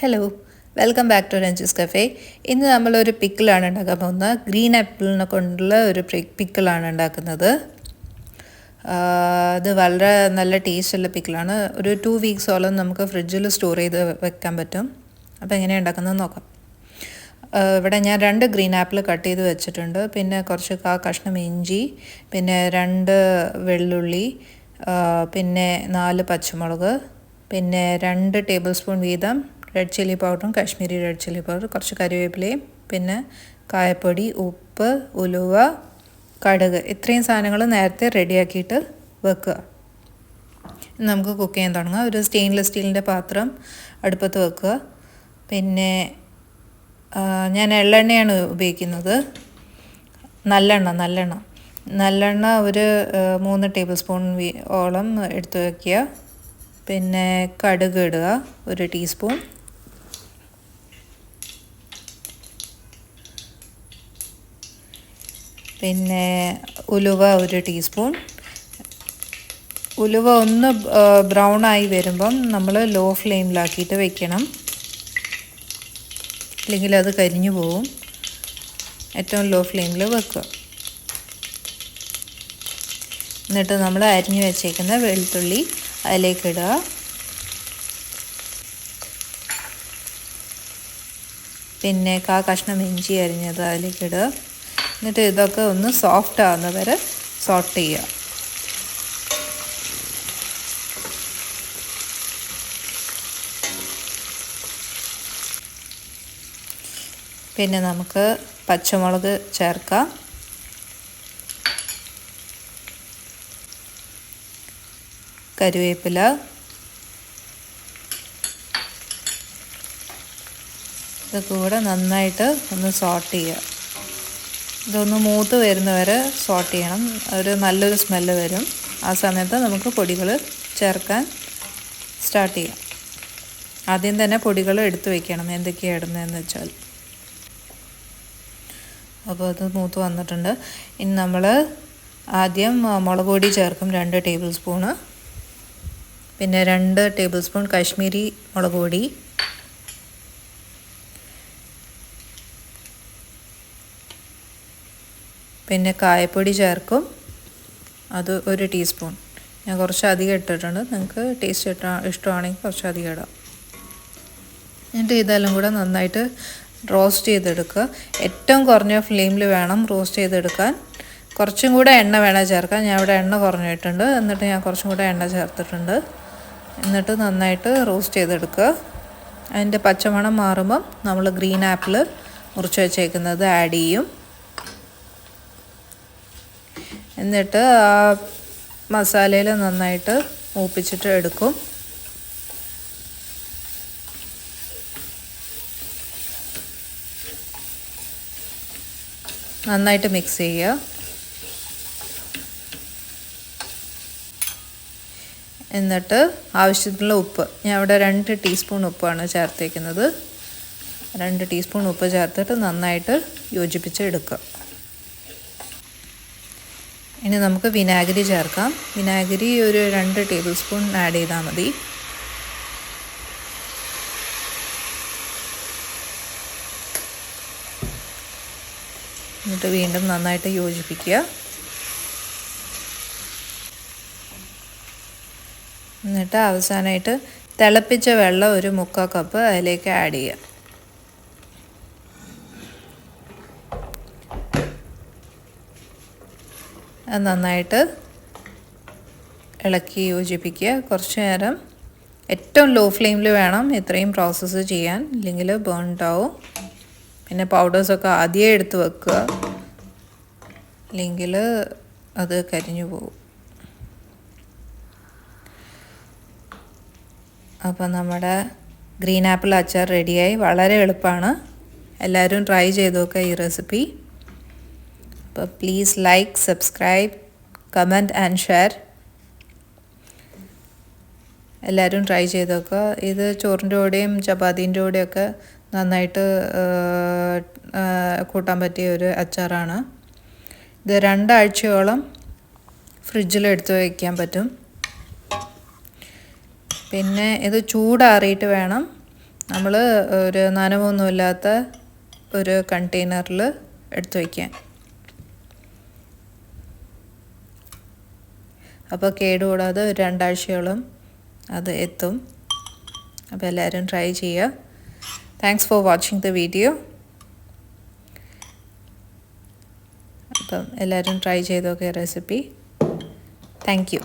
Hello welcome back to Ranji's cafe ഇന്ന് നമ്മളൊരു പിക്കിളാണ് ഉണ്ടാക്കാൻ പോകുന്നത്. ഗ്രീൻ ആപ്പിളിനെ കൊണ്ടുള്ള ഒരു പിക്കിളാണ് ഉണ്ടാക്കുന്നത്. ഇത് വളരെ നല്ല ടേസ്റ്റുള്ള പിക്കിളാണ് ഒരു ടു വീക്സോളം നമുക്ക് ഫ്രിഡ്ജിൽ സ്റ്റോർ ചെയ്ത് വെക്കാൻ പറ്റും. അപ്പോൾ എങ്ങനെയാണ് ഉണ്ടാക്കുന്നത് നോക്കാം. ഇവിടെ ഞാൻ രണ്ട് ഗ്രീൻ ആപ്പിൾ കട്ട് ചെയ്ത് വെച്ചിട്ടുണ്ട്. പിന്നെ കുറച്ച് കാ കഷ്ണം ഇഞ്ചി പിന്നെ രണ്ട് വെള്ളുള്ളി പിന്നെ നാല് പച്ചമുളക് പിന്നെ രണ്ട് ടേബിൾ സ്പൂൺ വീതം റെഡ് ചില്ലി പൗഡറും കാശ്മീരി റെഡ് ചില്ലി പൗഡർ കുറച്ച് കറിവേപ്പിലയും പിന്നെ കായപ്പൊടി ഉപ്പ് ഉലുവ കടുക് ഇത്രയും സാധനങ്ങൾ നേരത്തെ റെഡിയാക്കിയിട്ട് വെക്കുക. നമുക്ക് കുക്ക് ചെയ്യാൻ തുടങ്ങാം. ഒരു സ്റ്റെയിൻലെസ് സ്റ്റീലിന്റെ പാത്രം അടുപ്പത്ത് വെക്കുക. പിന്നെ ഞാൻ എള്ളെണ്ണയാണ് ഉപയോഗിക്കുന്നത്. നല്ലെണ്ണ നല്ലെണ്ണ. നല്ലെണ്ണ ഒരു മൂന്ന് ടേബിൾ സ്പൂൺ ഓളം എടുത്ത് വയ്ക്കുക പിന്നെ കടുക് ഇടുക ഒരു ടീസ്പൂൺ പിന്നെ ഉലുവ ഒരു ടീസ്പൂൺ. ഉലുവ ഒന്ന് ബ്രൗൺ ആയി വരുമ്പം നമ്മൾ ലോ ഫ്ലെയിമിലാക്കിയിട്ട് വെക്കണം. അല്ലെങ്കിൽ അത് കരിഞ്ഞു പോവും. ഏറ്റവും ലോ ഫ്ലെയിമിൽ വെക്കുക. എന്നിട്ട് നമ്മൾ അരിഞ്ഞു വെച്ചേക്കുന്ന വെളുത്തുള്ളി അതിലേക്ക് ഇടുക പിന്നെ കാ കഷ്ണം ഇഞ്ചി അരിഞ്ഞത് അതിലേക്ക് ഇടുക എന്നിട്ട് ഇതൊക്കെ ഒന്ന് സോഫ്റ്റ് ആവുന്ന വരെ സോട്ട് ചെയ്യുക. പിന്നെ നമുക്ക് പച്ചമുളക് ചേർക്കാം. കരുവേപ്പില. ഇതൊക്കെ കൂടെ നന്നായിട്ട് ഒന്ന് സോട്ട് ചെയ്യുക. ഇതൊന്ന് മൂത്ത് വരുന്നവരെ സോട്ട് ചെയ്യണം. ഒരു നല്ലൊരു സ്മെല്ല് വരും. ആ സമയത്ത് നമുക്ക് പൊടികൾ ചേർക്കാൻ സ്റ്റാർട്ട് ചെയ്യാം. ആദ്യം തന്നെ പൊടികൾ എടുത്തു വയ്ക്കണം എന്തൊക്കെയാണ് ഇടുന്നതെന്ന് വെച്ചാൽ. അപ്പോൾ അത് മൂത്ത് വന്നിട്ടുണ്ട്. ഇനി നമ്മൾ ആദ്യം മുളക് പൊടി ചേർക്കും. രണ്ട് ടേബിൾ സ്പൂണ് പിന്നെ രണ്ട് ടേബിൾ സ്പൂൺ കാശ്മീരി മുളക് പൊടി. പിന്നെ കായപ്പൊടി ചേർക്കും. അത് ഒരു ടീസ്പൂൺ. ഞാൻ കുറച്ച് അധികം ഇട്ടിട്ടുണ്ട്. നിങ്ങൾക്ക് ടേസ്റ്റ് ഇട്ടാ ഇഷ്ടമാണെങ്കിൽ കുറച്ച് അധികം ഇടാം. എന്നിട്ട് ഇതെല്ലാം കൂടെ നന്നായിട്ട് റോസ്റ്റ് ചെയ്തെടുക്കുക. ഏറ്റവും കുറഞ്ഞ ഫ്ലെയിമിൽ വേണം റോസ്റ്റ് ചെയ്തെടുക്കാൻ. കുറച്ചും കൂടെ എണ്ണ വേണം ചേർക്കാൻ ഞാൻ ഇവിടെ എണ്ണ കുറഞ്ഞിട്ടുണ്ട്. എന്നിട്ട് ഞാൻ കുറച്ചും കൂടെ എണ്ണ ചേർത്തിട്ടുണ്ട്. എന്നിട്ട് നന്നായിട്ട് റോസ്റ്റ് ചെയ്തെടുക്കുക. അതിന്റെ പച്ചമണം മാറുമ്പം നമ്മൾ ഗ്രീൻ ആപ്പിൾ മുറിച്ച് വെച്ചേക്കുന്നത് ആഡ് ചെയ്യും. എന്നിട്ട് ആ മസാലയിൽ നന്നായിട്ട് മൂപ്പിച്ചിട്ട് എടുക്കും. നന്നായിട്ട് മിക്സ് ചെയ്യുക. എന്നിട്ട് ആവശ്യത്തിനുള്ള ഉപ്പ്. ഞാൻ ഇവിടെ രണ്ട് ടീസ്പൂൺ ഉപ്പാണ് ചേർത്തേക്കുന്നത്. രണ്ട് ടീസ്പൂൺ ഉപ്പ് ചേർത്തിട്ട് നന്നായിട്ട് യോജിപ്പിച്ച് എടുക്കുക ഇനി നമുക്ക് വിനാഗിരി ചേർക്കാം. വിനാഗിരി ഒരു രണ്ട് ടേബിൾ സ്പൂൺ ആഡ് ചെയ്താൽ മതി. എന്നിട്ട് വീണ്ടും നന്നായിട്ട് യോജിപ്പിക്കുക. എന്നിട്ട് അവസാനമായിട്ട് തിളപ്പിച്ച വെള്ളം ഒരു മുക്കാൽ കപ്പ് അതിലേക്ക് ആഡ് ചെയ്യുക. നന്നായിട്ട് ഇളക്കി യോജിപ്പിക്കുക. കുറച്ച് നേരം ഏറ്റവും ലോ ഫ്ലെയിമിൽ വേണം ഇത്രയും പ്രോസസ്സ് ചെയ്യാൻ. ഇല്ലെങ്കിൽ ബേൺഡാവും പിന്നെ പൗഡേഴ്സൊക്കെ ആദ്യമേ എടുത്ത് വെക്കുക. ഇല്ലെങ്കിൽ അത് കരിഞ്ഞു പോകും. അപ്പോൾ നമ്മുടെ ഗ്രീൻ ആപ്പിൾ അച്ചാർ റെഡിയായി വളരെ എളുപ്പമാണ്. എല്ലാവരും ട്രൈ ചെയ്ത് നോക്കുക ഈ റെസിപ്പി അപ്പോൾ please like subscribe comment and share എല്ലാവരും ട്രൈ ചെയ്ത് നോക്കുക ഇത് ചോറിന്റെ കൂടെയും ചപ്പാത്തീന്റെ കൂടെയൊക്കെ നന്നായിട്ട് കൂട്ടാൻ പറ്റിയ ഒരു അച്ചാറാണ്. ഇത് രണ്ടാഴ്ചയോളം ഫ്രിഡ്ജിൽ എടുത്ത് വയ്ക്കാൻ പറ്റും. പിന്നെ ഇത് ചൂടാറിയിട്ട് വേണം. നമ്മൾ ഒരു നനവൊന്നുമില്ലാത്ത ഒരു കണ്ടെയ്നറിൽ എടുത്ത് വയ്ക്കാൻ അപ്പോൾ കേടുകൂടാതെ ഒരു രണ്ടാഴ്ചയോളം അത് എത്തും. അപ്പോൾ എല്ലാവരും ട്രൈ ചെയ്യുക. Thanks for watching the video അപ്പം എല്ലാവരും ട്രൈ ചെയ്തോക്കെ റെസിപ്പി. Thank you